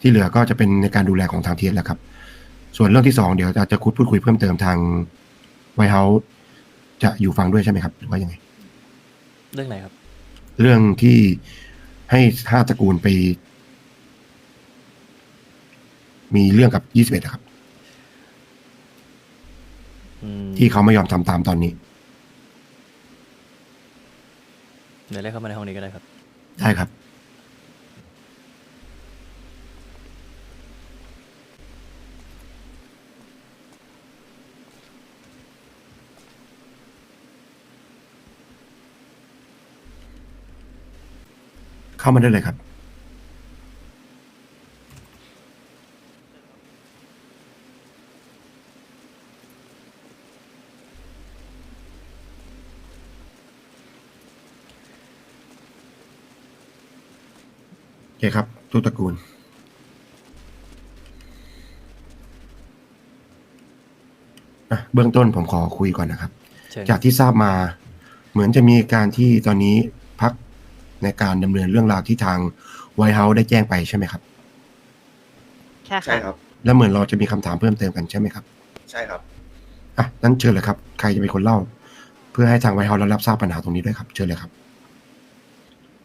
ที่เหลือก็จะเป็นในการดูแลของทางเทียนแล้วครับ ส่วนเรื่องที่สองเดี๋ยวจะจะคุยพูดคุยเพิ่มเติมทางไวท์เฮาส์จะอยู่ฟังด้วยใช่ไหมครับหรือว่ายังไง เรื่องไหนครับ เรื่องที่ให้ห้าตระกูลไป มีเรื่องกับยี่สิบเอ็ดครับอืมที่เขาไม่ยอมทำตามตอนนี้เดี๋ยวเรียกเข้ามาในห้องนี้ก็ได้ครับ ได้ครับ เข้ามาได้เลยครับ โอเคครับทุกตระกูล อะ เบื้องต้นผมขอคุยก่อนนะครับ เชิญจากที่ทราบมาเหมือนจะมีการที่ตอนนี้พัก ในการดำเนินเรื่องราวที่ทางไวท์เฮาส์ได้แจ้งไปใช่ไหมครับ ใช่ใช่ค่ะครับ แล้วเหมือนเราจะมีคำถามเพิ่มเติมกันใช่ไหมครับใช่ครับ อะนั้นเชิญเลยครับ ใครจะเป็นคนเล่า เพื่อให้ทางไวท์เฮาส์รับทราบปัญหาตรงนี้ด้วยครับ เชิญเลยครับ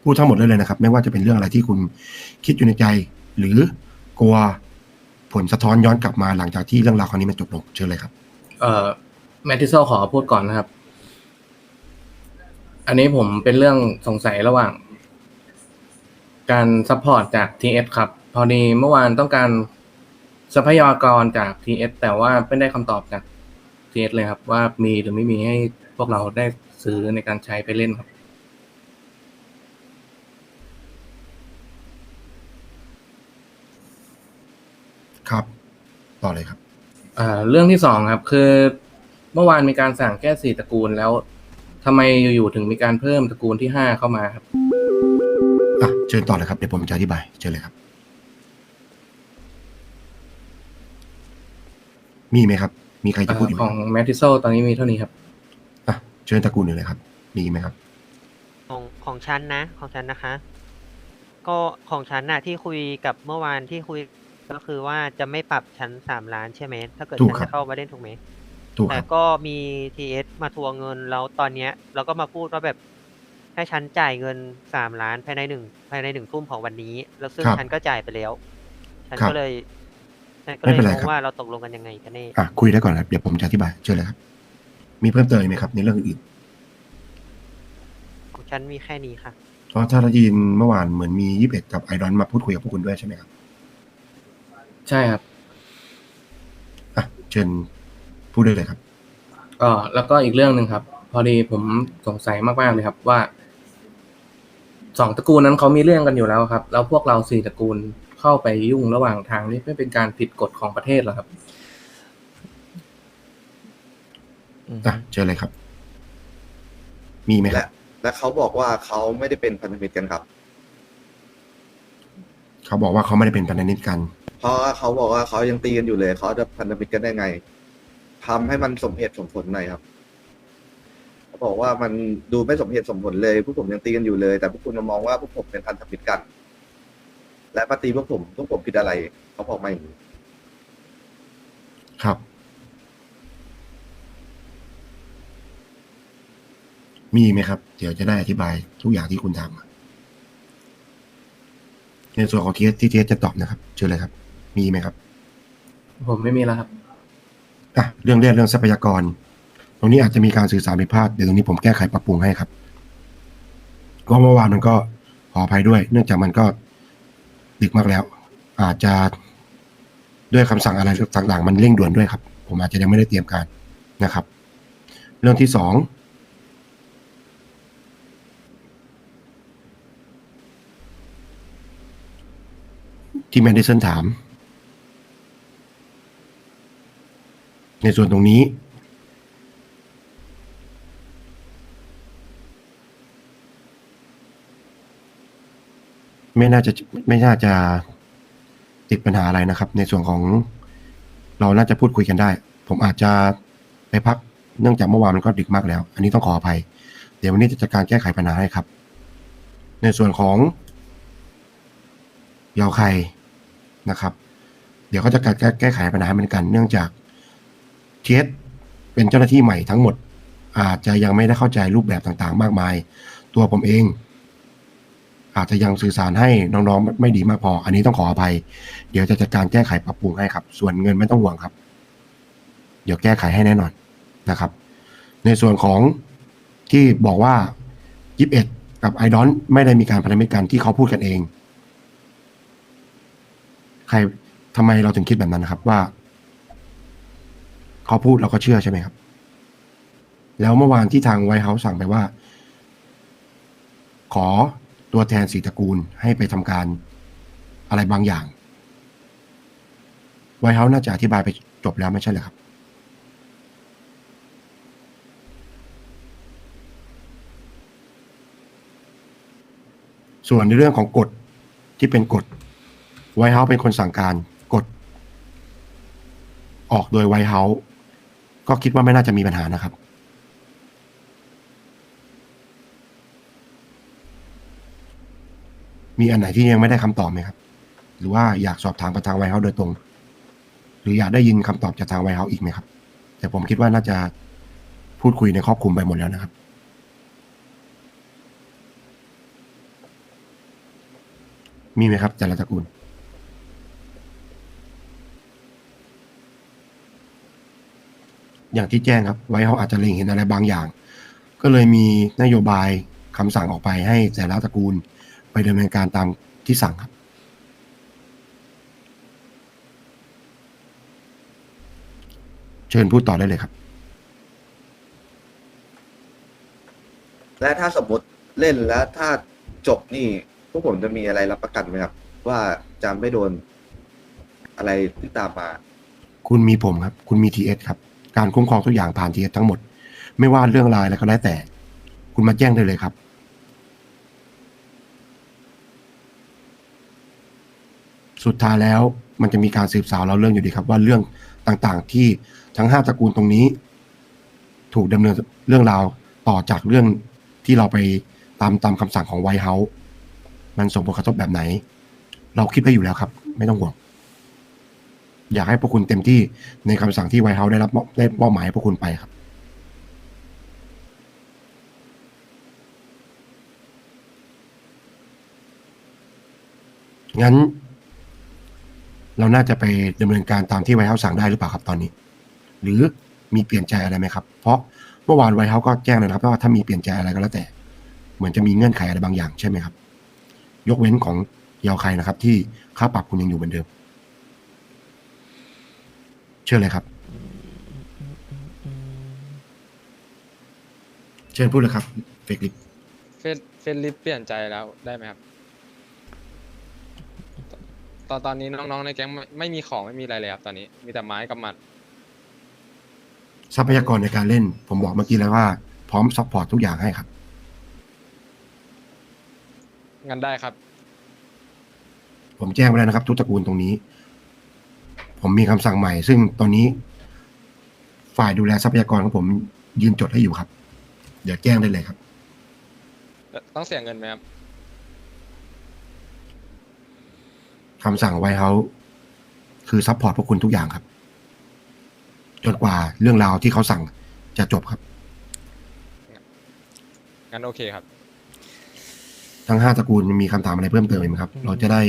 พูดทั้งหมดได้เลยนะครับ ไม่ว่าจะเป็นเรื่องอะไรที่คุณคิดอยู่ในใจ หรือกลัวผลสะท้อนย้อนกลับมาหลังจากที่เรื่องราวครั้งนี้มันจบลงเชิญเลยครับ เอ่อแมททิโซขอพูดก่อนนะครับ อันนี้ผมเป็นเรื่องสงสัยระหว่าง การซัพพอร์ตจาก TS ครับ พอดีเมื่อวานต้องการทรัพยากรจาก TS แต่ว่าไม่ได้คำตอบจาก TS เลยครับ ว่ามีหรือไม่มีให้พวกเราได้ซื้อในการใช้ไปเล่นครับ ครับ ต่อเลยครับอ่าเรื่องที่สองครับ คือ เมื่อวานมีการสั่งแค่สี่ตระกูลแล้วทำไมอยู่ๆถึงมีการเพิ่มตระกูลที่ห้าเข้ามาครับ อะเชิญต่อเลยครับเดี๋ยวผมจะอธิบายเชิญเลยครับ มีไหมครับ มีใครจะพูดอีกไหขมองแมททิโซตอนนี้มีเท่านี้ครับ อะเชิญตระกูลหนึ่งเลยครับ มีไหมครับ ของของฉันนะ ของฉันนะคะ ก็ของฉันน่ะที่คุยกับเมื่อวานที่คุยก็คือว่าจะไม่ปรับชั้นสามล้านใช่ไหมถ้าเกิดถูกฉันครับ จะเข้ามาเล่นถูกไหม ถูกคแต่รับ ก็มีทีเอสมาทวงเงินแล้วตอนเนี้ยเราก็มาพูดว่าแบบ ให้ฉันจ่ายเงินสามล้านภายในหนึ่งภายในหนึ่งทุ่มของวันนี้ แล้วซึ่งครับฉันก็จ่ายไปแล้ว ฉันครับก็เลยฉันก็ไม่เลยเป็นไรงงครับ ว่าเราตกลงกันยังไงกันแน่ อะคุยได้ก่อนครับ เดี๋ยวผมจะอธิบายเชิญเลยครับ มีเพิ่มเติมอีกไหมครับ ในเรื่องอื่นของฉันมีแค่นี้ค่ะเพราะถ้าเราได้ยินเมื่อวานเหมือนมียี่สิบเอ็ดกับไอรอนมาพูดคุยกับพวกคุณด้วยใช่ไหมครับใช่ครับอะเชิญพูดได้เลยครับ ก็แล้วก็อีกเรื่องหนึ่งครับ พอดีผมสงสัยมากๆเลยครับว่า สองตระกูลนั้นเขามีเรื่องกันอยู่แล้วครับ แล้วพวกเราสี่ตระกูลเข้าไปยุ่งระหว่างทางนี่ไม่เป็นการผิดกฎของประเทศเหรอครับอืมอะเชิญเลยครับ มีไหมครัและบและเขาบอกว่าเขาไม่ได้เป็นพันธมิตรกันครับ เขาบอกว่าเขาไม่ได้เป็นพันธมิตรกัน เพราะว่าเขาบอกว่าเขายังตีกันอยู่เลย เขาจะพันธมิตรกันได้ไงทำให้มันสมเหตุสมผลหน่อยครับเขา บอกว่ามันดูไม่สมเหตุสมผลเลยพวกผมยังตีกันอยู่เลย แต่พวกคุณมามองว่าพวกผมเป็นพันธมิตรกัน และมาตีพวกผมพวกผมผิดอะไรเขาบอกมาอย่างนี้ครับ มีไหมครับ เดี๋ยวจะได้อธิบายทุกอย่างที่คุณทำในส่วนของทีเอสที่ทีเอสจะตอบนะครับ เชิญเลยครับ มีไหมครับ ผมไม่มีแล้วครับ อะ เรื่องแรกเรื่องทรัพยากร ตรงนี้อาจจะมีการสื่อสารผิดพลาดเดี๋ยวตรงนี้ผมแก้ไขปรับปรุงให้ครับว่าเมื่อวานมันก็ขออภัยด้วย เนื่องจากมันก็ดึกมากแล้ว อาจจะด้วยคำสั่งอะไรต่างๆ มันเร่งด่วนด้วยครับ ผมอาจจะยังไม่ได้เตรียมการนะครับ เรื่องที่สองที่แมนดิสันถาม ในส่วนตรงนี้ ไม่น่าจะไม่น่าจะติดปัญหาอะไรนะครับ ในส่วนของเราน่าจะพูดคุยกันได้ ผมอาจจะไปพักเนื่องจากเมื่อวานมันก็ดึกมากแล้ว อันนี้ต้องขออภัย เดี๋ยววันนี้จะจัดการแก้ไขปัญหาให้ครับ ในส่วนของยาวไข่นะครับ เดี๋ยวเขาจะแก้แก้ไขปัญหาเหมือนกัน เนื่องจากเทสเป็นเจ้าหน้าที่ใหม่ทั้งหมด อาจจะยังไม่ได้เข้าใจรูปแบบต่างๆ มากมาย ตัวผมเอง อาจจะยังสื่อสารให้น้องๆ ไม่ดีมากพอ อันนี้ต้องขออภัย เดี๋ยวจะจัดการแก้ไขปรับปรุงให้ครับ ส่วนเงินไม่ต้องห่วงครับ เดี๋ยวแก้ไขให้แน่นอนนะครับ ในส่วนของที่บอกว่ายิบเอ็ดกับไอดอนไม่ได้มีการพันธมิตรกันที่เขาพูดกันเอง ใครทำไมเราถึงคิดแบบนั้นนะครับว่า เขาพูดเราก็เชื่อใช่ไหมครับ แล้วเมื่อวานที่ทางไวท์เฮาส์สั่งไปว่า ขอ ตัวแทนสีตระกูลให้ไปทำการอะไรบางอย่าง ไวท์เฮาส์น่าจะอธิบายไปจบแล้วไม่ใช่เหรอครับ ส่วนในเรื่องของกฎที่เป็นกฎไวท์เฮาส์เป็นคนสั่งการกฎออกโดยไวท์เฮาส์ก็คิดว่าไม่น่าจะมีปัญหานะครับ มีอันไหนที่ยังไม่ได้คำตอบไหมครับ หรือว่าอยากสอบถามกับทางไวท์เฮาส์โดยตรง หรืออยากได้ยินคำตอบจากทางไวท์เฮาส์อีกไหมครับ แต่ผมคิดว่าน่าจะพูดคุยในครอบคลุมไปหมดแล้วนะครับ มีไหมครับแต่ละตระกูล อย่างที่แจ้งครับ ไว้เขาอาจจะเล็งเห็นอะไรบางอย่าง ก็เลยมีนโยบายคำสั่งออกไปให้แต่ละตระกูล ไปดำเนินการตามที่สั่งครับ เชิญพูดต่อได้เลยครับ และถ้าสมมติเล่นแล้วถ้าจบนี่พวกผมจะมีอะไรรับประกันไหมครับ ว่าจะไม่โดนอะไรที่ตามมา คุณมีผมครับ คุณมีทีเอสครับ การคุ้มครองทุกอย่างผ่านทีเอสทั้งหมด ไม่ว่าเรื่องรายอะไรก็แล้วแต่ คุณมาแจ้งได้เลยครับ สุดท้ายแล้วมันจะมีการสืบสาวเราเรื่องอยู่ดีครับ ว่าเรื่องต่างๆที่ทั้งห้าตระกูลตรงนี้ ถูกดำเนินเรื่องราวต่อจากเรื่องที่เราไปตามตามคำสั่งของไวท์เฮาส์มันส่งผลกระทบแบบไหน เราคิดไว้อยู่แล้วครับ ไม่ต้องห่วง อยากให้พวกคุณเต็มที่ในคำสั่งที่ไวท์เฮาส์ได้รับมอบได้มอบหมายให้พวกคุณไปครับ งั้น เราน่าจะไปดำเนินการตามที่ไวท์เฮาส์สั่งได้หรือเปล่าครับตอนนี้ หรือมีเปลี่ยนใจอะไรไหมครับ เพราะเมื่อวานไวท์เฮาส์ก็แจ้งเลยนะครับว่าถ้ามีเปลี่ยนใจอะไรก็แล้วแต่ เหมือนจะมีเงื่อนไขอะไรบางอย่างใช่ไหมครับ ยกเว้นของยาวใครนะครับ ที่ค่าปรับคุณยังอยู่เหมือนเดิม เชิญเลยครับ เชิญพูดเลยครับเฟกลิปเฟซเฟซลิปเปลี่ยนใจแล้วได้ไหมครับ ตอนตอนนี้น้องๆในแก๊งไม่ไม่มีของไม่มีอะไรเลยครับตอนนี้ มีแต่ไม้กับหมัด ทรัพยากรในการเล่น ผมบอกเมื่อกี้แล้วว่าพร้อมซัพพอร์ตทุกอย่างให้ครับ งั้นได้ครับ ผมแจ้งไปแล้วนะครับ ทุกตระกูลตรงนี้ ผมมีคำสั่งใหม่ ซึ่งตอนนี้ ฝ่ายดูแลทรัพยากรของผมยืนจดให้อยู่ครับ เดี๋ยวแจ้งได้เลยครับ ต้องเสียเงินไหมครับ คำสั่งไวเฮาส์คือซัพพอร์ตพวกคุณทุกอย่างครับ จนกว่าเรื่องราวที่เขาสั่งจะจบครับ งั้นโอเคครับ ทั้งห้าตระกูลมีคำถามอะไรเพิ่มเติมไหมครับ เราจะได้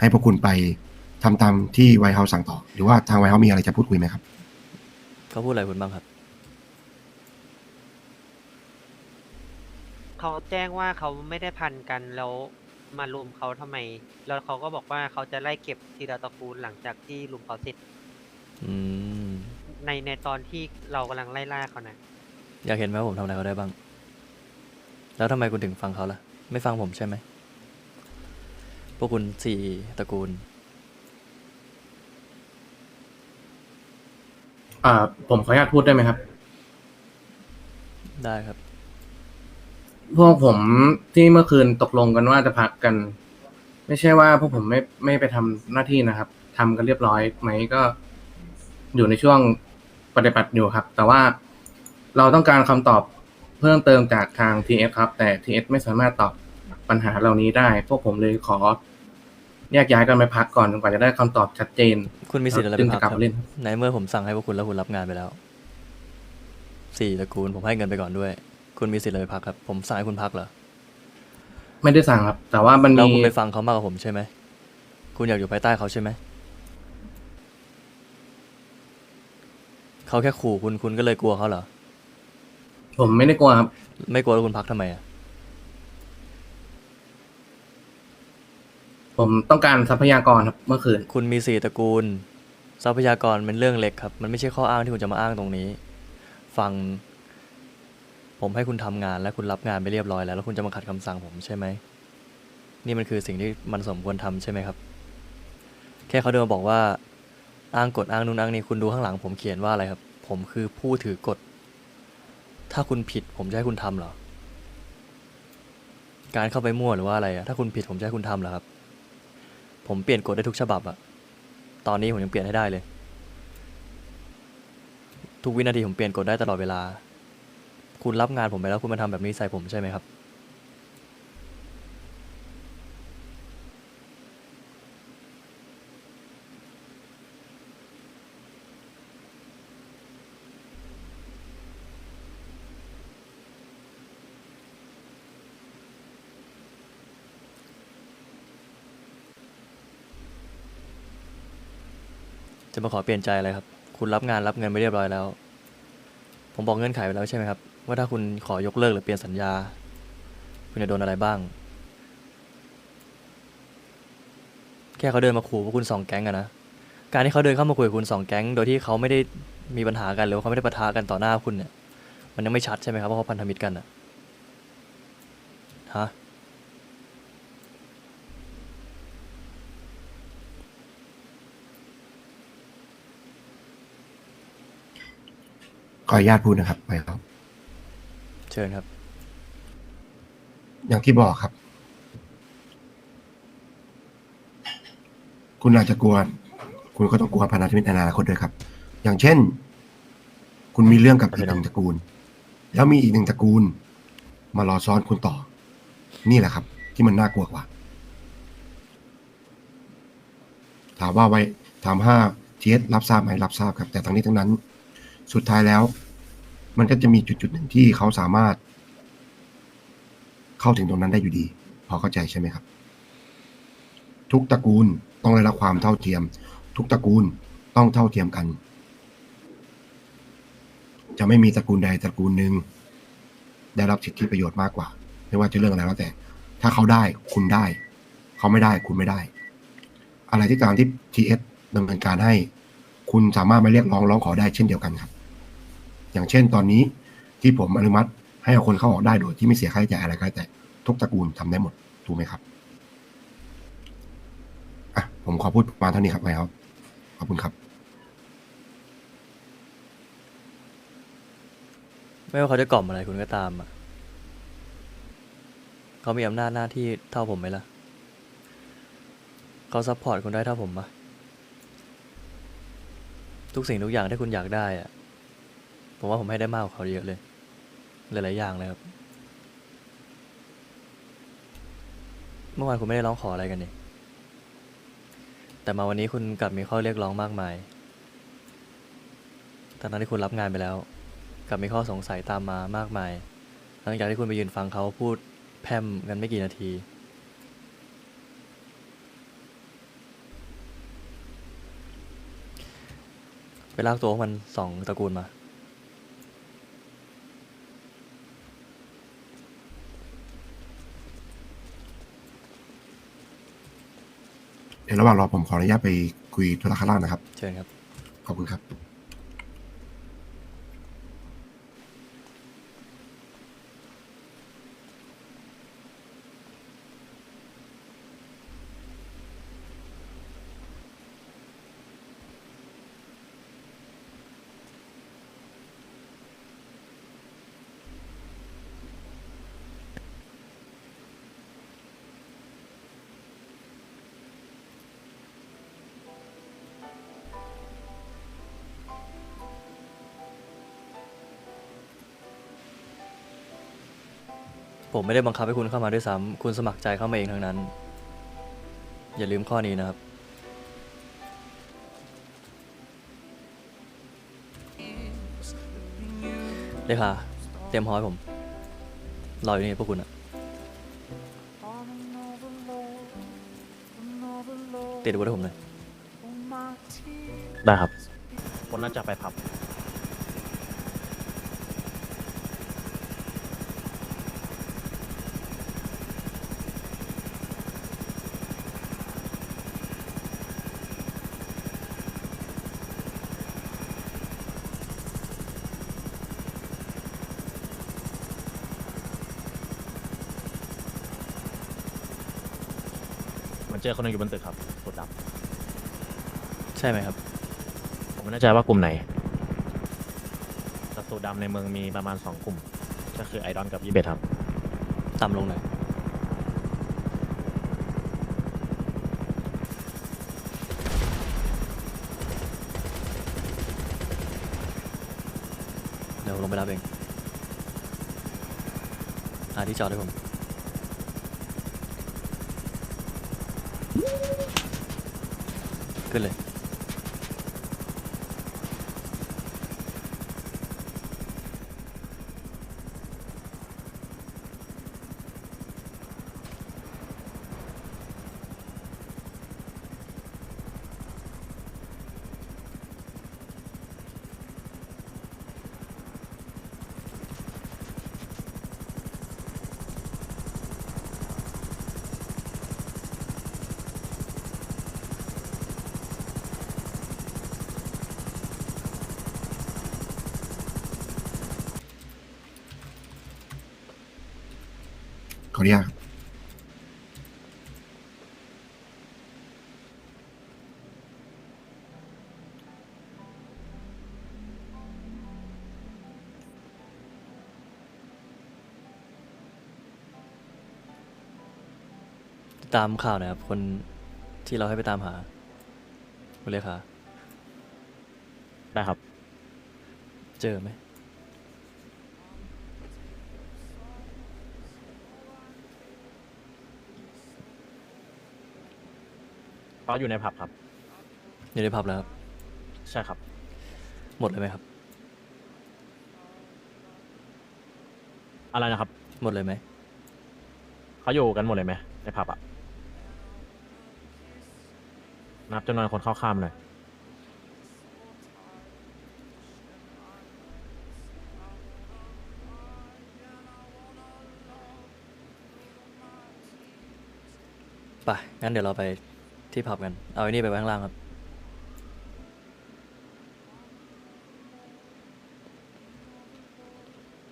ให้พวกคุณไปทำตามที่ไวเฮาส์สั่งต่อ หรือว่าทางไวเฮาส์มีอะไรจะพูดคุยไหมครับ เขาพูดอะไรคุณบ้างครับ เขาแจ้งว่าเขาไม่ได้พันกันแล้ว มารุมเขาทำไม แล้วเขาก็บอกว่าเขาจะไล่เก็บทีละตระกูลหลังจากที่รุมเขาเสร็จอืมในในตอนที่เรากำลังไล่ล่าเขานะอยากเห็นไหมว่าผมทำอะไรเขาได้บ้าง แล้วทำไมคุณถึงฟังเขาล่ะ ไม่ฟังผมใช่ไหม พวกคุณสี่ตระกูล อ่า ผมขออนุญาตพูดได้ไหมครับ ได้ครับ พวกผมที่เมื่อคืนตกลงกันว่าจะพักกัน ไม่ใช่ว่าพวกผมไม่ไม่ไปทำหน้าที่นะครับทำกันเรียบร้อยไหมก็ อยู่ในช่วงปฏิบัติอยู่ครับ แต่ว่าเราต้องการคำตอบเพิ่มเติมจากทาง TS ครับ แต่ TS ไม่สามารถตอบปัญหาเหล่านี้ได้ พวกผมเลยขอ แยกย้ายกันไปพักก่อนจนกว่าจะได้คำตอบชัดเจน คุณมีสิทธิ์อะไรจึไปงพัจะกกลับครับมาเล่น ในเมื่อผมสั่งให้พวกคุณแล้วคุณรับงานไปแล้ว สี่ตระกูลผมให้เงินไปก่อนด้วย คุณมีสิทธิ์อะไรไปพักครับ ผมสั่งให้คุณพักเหรอไม่ได้สั่งครับ แต่ว่ามันแล้วมีคุณไปฟังเขามากกว่าผมใช่ไหม คุณอยากอยู่ภายใต้เขาใช่ไหม เขาแค่ขู่คุณคุณก็เลยกลัวเขาเหรอ ผมไม่ได้กลัวครับ ไม่กลัวแล้วคุณพักทำไมอะ ผมต้องการทรัพยากรครับเมื่อคืน คุณมีสี่ตระกูล ทรัพยากรเป็นเรื่องเล็กครับ มันไม่ใช่ข้ออ้างที่คุณจะมาอ้างตรงนี้ ฟัง ผมให้คุณทำงานและคุณรับงานไปเรียบร้อยแล้ว แล้วคุณจะมาขัดคำสั่งผมใช่ไหม นี่มันคือสิ่งที่มันสมควรทำใช่ไหมครับ แค่เขาเดินมาบอกว่า อ้างกฎอ้างนู่นอ้างนี่คุณดูข้างหลัง ผมเขียนว่าอะไรครับ ผมคือผู้ถือกฎ ถ้าคุณผิดผมจะให้คุณทำเหรอ การเข้าไปมั่วหรือว่าอะไรอะถ้าคุณผิดผมจะให้คุณทำเหรอครับ ผมเปลี่ยนกฎได้ทุกฉบับอะตอนนี้ผมยังเปลี่ยนให้ได้เลย ทุกวินาทีผมเปลี่ยนกฎได้ตลอดเวลา คุณรับงานผมไปแล้วคุณมาทำแบบนี้ใส่ผมใช่ไหมครับ จะมาขอเปลี่ยนใจอะไรครับ คุณรับงานรับเงินไปเรียบร้อยแล้ว ผมบอกเงื่อนไขไปแล้วใช่ไหมครับว่าถ้าคุณขอยกเลิกหรือเปลี่ยนสัญญา คุณจะโดนอะไรบ้าง แค่เขาเดินมาขู่พวกคุณสองแก๊งอะนะ การที่เขาเดินเข้ามาคุยกับคุณสองแก๊ง โดยที่เขาไม่ได้มีปัญหากันหรือว่าเขาไม่ได้ปะทะกันต่อหน้าคุณเนี่ย มันยังไม่ชัดใช่ไหมครับว่าเขาพันธมิตรกันอะฮะขออนุญาตพูดนะครับไปครับ เชิญครับ อย่างที่บอกครับ คุณอาจจะกลัว คุณก็ต้องกลัวพันธมิตรในอนาคตด้วยครับ อย่างเช่น คุณมีเรื่องกับอีกหนึ่งตระกูล แล้วมีอีกหนึ่งตระกูล มารอซ้อนคุณต่อ นี่แหละครับ ที่มันน่ากลัวกว่า ถามว่าไว้ถามว่าเทสรับทราบไหมรับทราบครับ แต่ทั้งนี้ทั้งนั้น สุดท้ายแล้ว มันก็จะมีจุดจุดหนึ่งที่เขาสามารถ เข้าถึงตรงนั้นได้อยู่ดี พอเข้าใจใช่ไหมครับ ทุกตระกูลต้องได้รับความเท่าเทียม ทุกตระกูลต้องเท่าเทียมกัน จะไม่มีตระกูลใดตระกูลหนึ่งได้รับสิทธิประโยชน์มากกว่า ไม่ว่าจะเรื่องอะไรแล้วแต่ ถ้าเขาได้คุณได้ เขาไม่ได้คุณไม่ได้ อะไรที่ตามที่ TS ดำเนินการให้ คุณสามารถมาเรียกร้องร้องขอได้เช่นเดียวกันครับ อย่างเช่นตอนนี้ที่ผมอนุมัติให้เอาคนเข้าออกได้โดยที่ไม่เสียค่าใช้จ่ายอะไรก็แล้แต่ทุกตระกูลทำได้หมดถูกไหมครับอะผมขอพูดประมาณเท่านี้ครับไว้ครับ ขอบคุณครับไม่ว่าเขาจะกล่อมอะไรคุณก็ตามอะเขามีอำนาจหน้าที่เท่าผมไหมล่ะเขาซัพพอร์ตคุณได้เท่าผมปะทุกสิ่งทุกอย่างที่คุณอยากได้อะ ผมว่าผมให้ได้มากกว่าเขาเยอะเลย หลายๆอย่างเลยครับ เมื่อวานคุณไม่ได้ร้องขออะไรกันนี่แต่มาวันนี้คุณกลับมีข้อเรียกร้องมากมายทั้งๆที่คุณรับงานไปแล้ว กลับมีข้อสงสัยตามมามากมาย หลังจากที่คุณไปยืนฟังเขาพูดแพร่มกันไม่กี่นาที ไปลากตัวมันสองตระกูลมา เดี๋ยวระหว่างรอผมขออนุญาตไปคุยธุระข้างล่างนะครับ เชิญครับ ขอบคุณครับ ผมไม่ได้บังคับให้คุณเข้ามาด้วยซ้ำคุณสมัครใจเข้ามาเองทั้งนั้น อย่าลืมข้อนี้นะครับ เลขาเตรียมฮอให้ผม รออยู่นี่พวกคุณอะติดอาวุธให้ผมหน่อยได้ครับ คนน่าจะไปผับ เจอคนหนึงอยู่บนตึกครับสุดดใช่ไหมครับำผมไม่แน่ใจว่ากลุ่มไหนแต่สูตรดำในเมืองมีประมาณสองกลุ่ม ก็คือไอดอนกับยี่เบครับ ต่ำลงหน่อยเดี๋ยวลงไปรับเองหาที่จอดให้ผม ขึ้น ออนุญาตครับติดตามข่าวหนะครับ คนที่เราให้ไปตามหาคุณเลขาได้ครับ เจอไหม เขาอยู่ในผับครับ อยู่ในผับแล้วครับใช่ครับ หมดเลยไหมครับ อะไรนะครับ หมดเลยไหมเขาอยู่กันหมดเลยไหมในผับอะนับจำนวนคนเข้าข้ามหน่อยไปงั้นเดี๋ยวเราไป ที่ผับกัน เอาไอ้นี่ไปไว้ข้างล่างครับ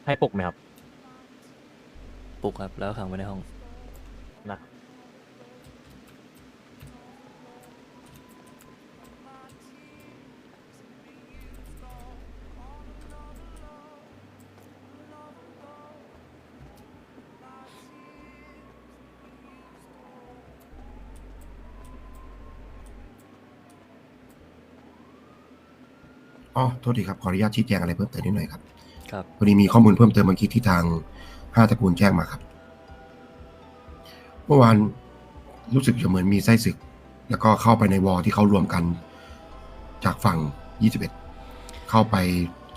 ให้ปลุกไหมครับ ปลุกครับ แล้วขังไว้ในห้อง อ๋อโทษทีครับขออนุญาตชี้แจงอะไรเพิ่มเติมนิดหน่อยครับครับพอดีมีข้อมูลเพิ่มเติมเมื่อกี้ที่ทางห้าตระกูลแจ้งมาครับ เมื่อวานรู้สึกจะเหมือนมีไส้ศึก แล้วก็เข้าไปในวอลที่เขารวมกัน จากฝั่ง 21 เข้าไป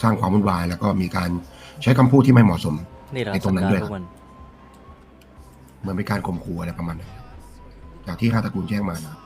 สร้างความวุ่นวาย แล้วก็มีการใช้คำพูดที่ไม่เหมาะสม นี่แหละในตรงนั้นด้วยสัดาพวกมันเหมือนเป็นการข่มขู่อะไรประมาณนั้นครับจากที่ห้าตระกูลแจ้งมานะครับ